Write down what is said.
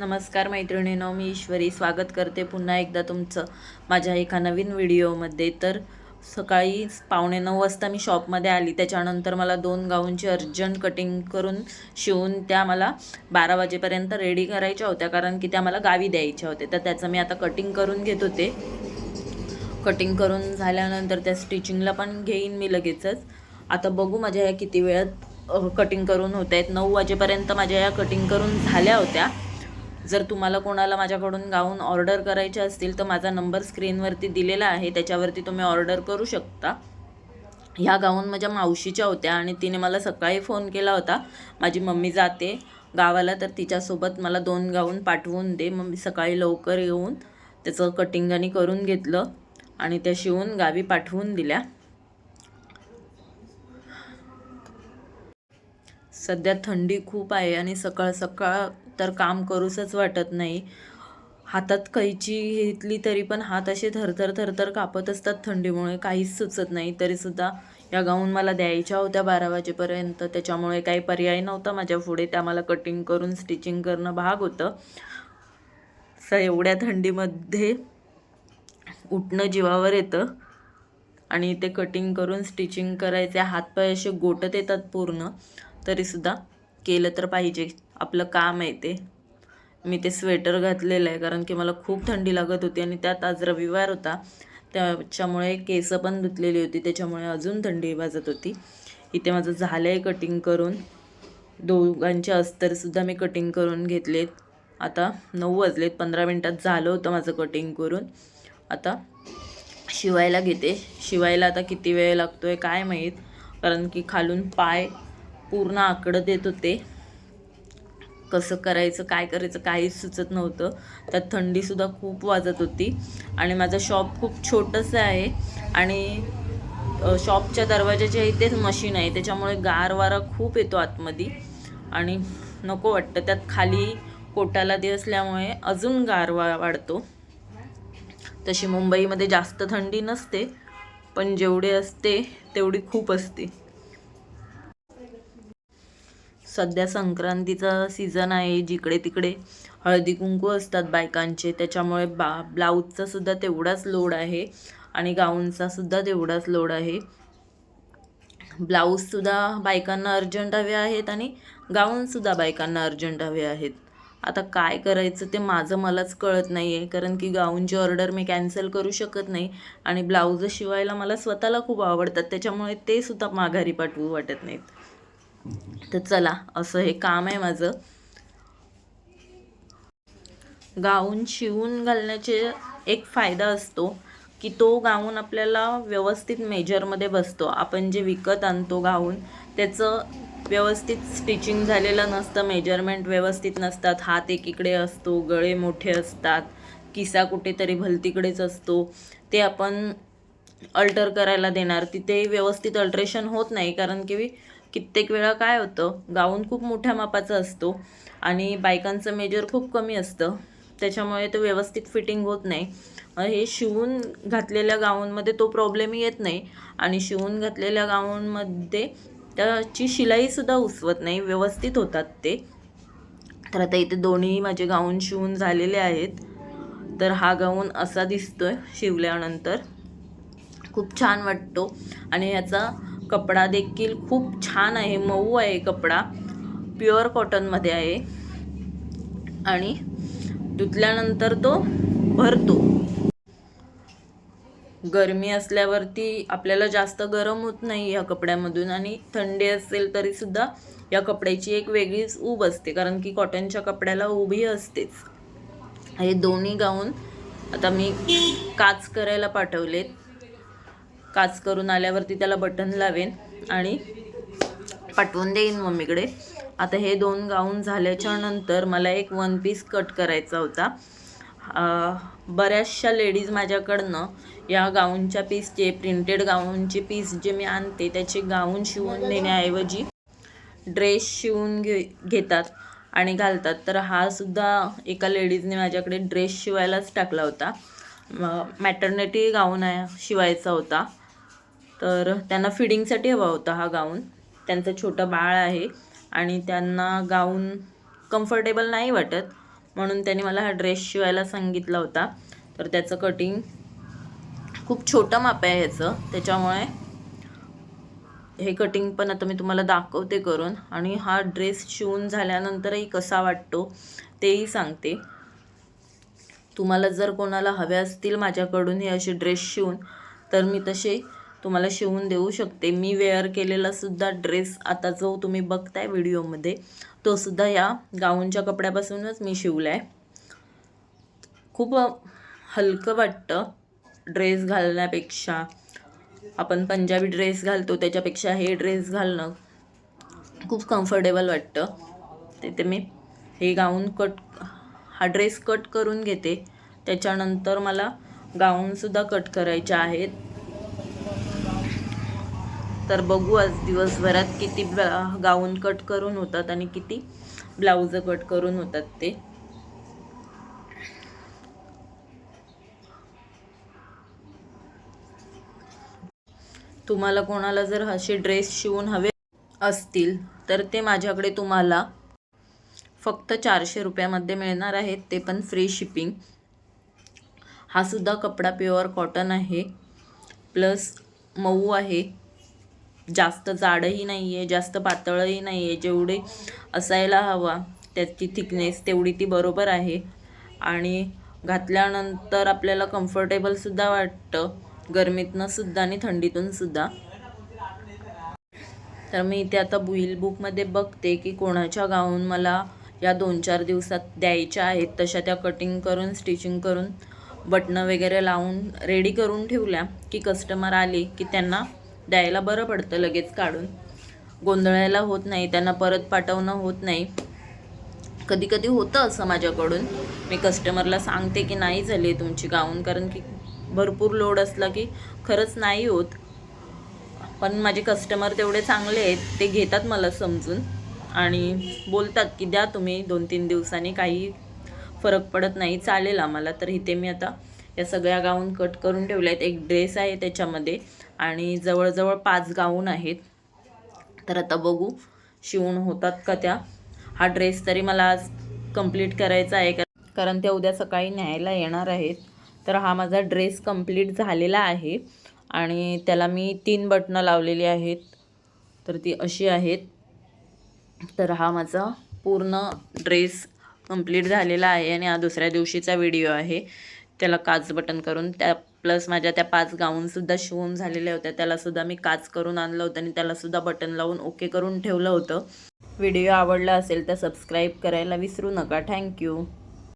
नमस्कार मैत्रिणीनो मी ईश्वरी. स्वागत करते पुन्हा एकदा तुमचं माझ्या एका नवीन व्हिडिओमध्ये. तर सकाळी पावणे नऊ वाजता मी शॉपमध्ये आली. त्याच्यानंतर मला दोन गाऊनची अर्जंट कटिंग करून शिवून त्या मला बारा वाजेपर्यंत रेडी करायच्या होत्या कारण की त्या मला गावी द्यायच्या होत्या. तर त्याचं मी आता कटिंग करून घेत होते. कटिंग करून झाल्यानंतर त्या स्टिचिंगला पण घेईन मी लगेचच. आता बघू माझ्या या किती वेळात कटिंग करून होत आहेत. नऊ वाजेपर्यंत माझ्या या कटिंग करून झाल्या होत्या. जर तुम्हाला कोणाला माझ्याकडून गाऊन ऑर्डर करायचे असतील तर माझा नंबर स्क्रीनवरती दिलेला आहे. त्याच्यावरती तुम्ही ऑर्डर करू शकता. ह्या गाऊन माझ्या मावशीच्या होत्या आणि तिने मला सकाळी फोन केला होता. माझी मम्मी जाते गावाला तर तिच्यासोबत मला दोन गाऊन पाठवून दे. मग मी सकाळी लवकर येऊन त्याचं कटिंग आणि करून घेतलं आणि त्या शिवून गावी पाठवून दिल्या. सध्या थंडी खूप आहे आणि सकाळ सकाळ तर काम करूसच वाटत नाही. हातात कैची घेतली तरी पण हात असे थरथर थरथर कापत असतात थंडीमुळे. काहीच सुचत नाही. तरीसुद्धा या गाऊन मला द्यायच्या होत्या बारा वाजेपर्यंत. त्याच्यामुळे काही पर्याय नव्हता माझ्या पुढे. त्या मला कटिंग करून स्टिचिंग करणं भाग होतं. स एवढ्या थंडीमध्ये उठणं जीवावर येतं. आणि ते कटिंग करून स्टिचिंग करायचे. हातपाय असे गोटत येतात पूर्ण. तरीसुद्धा केलं तर पाहिजे. आपलं काम आहे ते. मी ते स्वेटर घातलेलं आहे कारण की मला खूप थंडी लागत होती आणि त्यात आज रविवार होता. त्याच्यामुळे केसं पण धुतलेली होती त्याच्यामुळे अजून थंडी वाजत होती. इथे माझं झालं आहे कटिंग करून. दोघांचे अस्तरसुद्धा मी कटिंग करून घेतलेत. आता नऊ वाजलेत पंधरा मिनटात झालं होतं माझं कटिंग करून. आता शिवायला घेते. शिवायला आता किती वेळ लागतो आहे काय माहीत. कारण की खालून पाय पूर्ण आकडत येत होते. कसं करायचं काय करायचं काहीच सुचत नव्हतं. त्यात थंडीसुद्धा खूप वाजत होती. आणि माझं शॉप खूप छोटंसं आहे. आणि शॉपच्या दरवाजाच्या इथेच मशीन आहे. त्याच्यामुळे गार वारा खूप येतो आतमध्ये. आणि नको वाटतं. त्यात खाली कोटाला दे असल्यामुळे अजून गारवा वाढतो. तशी मुंबईमध्ये जास्त थंडी नसते. पण जेवढी असते तेवढी खूप असते. सध्या संक्रांतीचा सीझन आहे जिकडे तिकडे हळदी कुंकू असतात बायकांचे. त्याच्यामुळे बा ब्लाऊजचा सुद्धा तेवढाच लोड आहे आणि गाऊनचा सुद्धा तेवढाच लोड आहे. ब्लाऊजसुद्धा बायकांना अर्जंट हवे आहेत आणि गाऊनसुद्धा बायकांना अर्जंट हवे आहेत. आता काय करायचं ते माझं मलाच कळत नाही आहे कारण की गाऊनची ऑर्डर मी कॅन्सल करू शकत नाही आणि ब्लाऊज शिवायला मला स्वतःला खूप आवडतात त्याच्यामुळे ते सुद्धा माघारी पाठवू वाटत नाहीत. तर चला असं हे काम आहे माझं. गाऊन शिवून घालण्याचे एक फायदा असतो की तो गाऊन आपल्याला व्यवस्थित मेजरमध्ये बसतो. आपण जे विकत आणतो गाऊन त्याचं व्यवस्थित स्टिचिंग झालेलं नसतं मेजरमेंट व्यवस्थित नसतात. हात एकीकडे असतो गळे मोठे असतात किसा कुठेतरी भलतीकडेच असतो. ते आपण अल्टर करायला देणार. तिथे व्यवस्थित अल्ट्रेशन होत नाही कारण की कित्येक वेळा काय होतं गाऊन खूप मोठ्या मापाचा असतो आणि बायकांचं मेजर खूप कमी असतं. त्याच्यामुळे तो व्यवस्थित फिटिंग होत नाही. हे शिवून घातलेल्या गाऊनमध्ये तो प्रॉब्लेम येत नाही आणि शिवून घातलेल्या गाऊनमध्ये त्याची शिलाईसुद्धा उसवत नाही व्यवस्थित होतात ते. तर आता इथे दोन्ही माझे गाऊन शिवून झालेले आहेत. तर हा गाऊन असा दिसतोय शिवल्यानंतर. खूप छान वाटतो. आणि ह्याचा कपडा देखील खूप छान आहे मऊ आहे कपडा. प्युअर कॉटनमध्ये आहे. आणि धुतल्यानंतर तो भरतो. गरमी असल्यावरती आपल्याला जास्त गरम होत नाही या कपड्यामधून आणि थंडी असेल तरीसुद्धा या कपड्याची एक वेगळीच ऊब असते कारण की कॉटनच्या कपड्याला उभी असतेच. हे दोन्ही गाऊन आता मी काच करायला पाठवलेत. काच करून आल्यावरती त्याला बटन लावेन आणि पाठवून देईन मम्मीकडे. आता हे दोन गाऊन झाल्याच्यानंतर मला एक वन पीस कट करायचा होता. बऱ्याचशा लेडीज माझ्याकडनं या गाऊनच्या पीसचे प्रिंटेड गाऊनचे पीस जे मी आणते त्याचे गाऊन शिवून देण्याऐवजी ड्रेस शिवून घे घेतात आणि घालतात. तर हा सुद्धा एका लेडीजने माझ्याकडे ड्रेस शिवायलाच टाकला होता. मॅटर्निटी गाऊन आहे शिवायचा होता. तर त्यांना फिडिंगसाठी हवा होता हा गाऊन. त्यांचं छोटं बाळ आहे आणि त्यांना गाऊन कम्फर्टेबल नाही वाटत. म्हणून त्यांनी मला हा ड्रेस शिवायला सांगितला होता. तर त्याचं कटिंग खूप छोटं माप आहे ह्याचं. त्याच्यामुळे हे कटिंग पण आता मी तुम्हाला दाखवते करून. आणि हा ड्रेस शिवून झाल्यानंतरही कसा वाटतो तेही सांगते. तुम्हाला जर कोणाला हवे असतील माझ्याकडून हे असे ड्रेस शिवून तर मी तसे तुम्हाला शिवून देऊ शकते. मी वेअर केलेला सुद्धा ड्रेस आता जो तुम्ही बघताय व्हिडिओमध्ये तो सुद्धा या गाऊनच्या कपड्यापासूनच मी शिवला आहे खूप हलकं वाटतं ड्रेस घालण्यापेक्षा. आपण पंजाबी ड्रेस घालतो त्याच्यापेक्षा हे ड्रेस घालणं खूप कम्फर्टेबल वाटतं. तिथे मी हे गाऊन कट हा ड्रेस कट करून घेते. त्याच्यानंतर मला गाऊनसुद्धा कट करायचे आहेत. तर बघू आज दिवसभरात किती ब्ला- गाऊन कट करून होतात आणि किती ब्लाऊज कट करून होतात ते. तुम्हाला कोणाला जर असे ड्रेस शिवून हवे असतील तर ते माझ्याकडे तुम्हाला फक्त चारशे रुपयामध्ये मिळणार आहेत. ते पण फ्री शिपिंग हा सुद्धा कपडा प्युअर कॉटन आहे. प्लस मऊ आहे. जास्त जाडही नाही आहे जास्त पातळही नाही आहे जेवढे असायला हवा त्याची थिकनेस तेवढी ती बरोबर आहे. आणि घातल्यानंतर आपल्याला कम्फर्टेबलसुद्धा वाटतं गरमीतनंसुद्धा आणि थंडीतून सुद्धा. तर मी इथे आता बुईल बुकमध्ये बघते की कोणाच्या गाऊन मला या दोन चार दिवसात द्यायच्या आहेत. तशा त्या कटिंग करून स्टिचिंग करून बटणं वगैरे लावून रेडी करून ठेवल्या की कस्टमर आले की त्यांना द्यायला बरं पडतं लगेच काढून. गोंधळायला होत नाही त्यांना परत पाठवणं होत नाही. कधी कधी होतं असं माझ्याकडून. मी कस्टमरला सांगते की नाही झाली तुमची गाऊन कारण की भरपूर लोड असला की खरंच नाही होत. पण माझे कस्टमर तेवढे चांगले आहेत ते घेतात मला समजून. आणि बोलतात की द्या तुम्ही दोन तीन दिवसांनी काही फरक पडत नाही चालेल आम्हाला. तर इथे मी आता या सगळ्या गाऊन कट करून ठेवल्या आहेत. एक ड्रेस आहे त्याच्यामध्ये. आणि जवळजवळ पाच गाऊन आहेत. तर आता बघू शिवून होतात का त्या? हा ड्रेस तरी मला आज कंप्लीट करायचा आहे का- कारण त्या उद्या सकाळी न्यायला येणार आहेत. तर हा माझा ड्रेस कंप्लीट झालेला आहे आणि त्याला मी तीन बटणं लावलेली आहेत. तर ती अशी आहेत. तर हा माझा पूर्ण ड्रेस कंप्लीट झालेला आहे आणि हा दुसऱ्या दिवशीचा व्हिडिओ आहे. त्याला काच बटन करून त्या प्लस माझ्या त्या पाच गाऊनसुद्धा शिवून झालेल्या होत्या. त्यालासुद्धा मी काच करून आणलं होतं आणि त्यालासुद्धा बटन लावून ओके करून ठेवलं होतं. व्हिडिओ आवडला असेल तर सबस्क्राईब करायला विसरू नका. थँक्यू.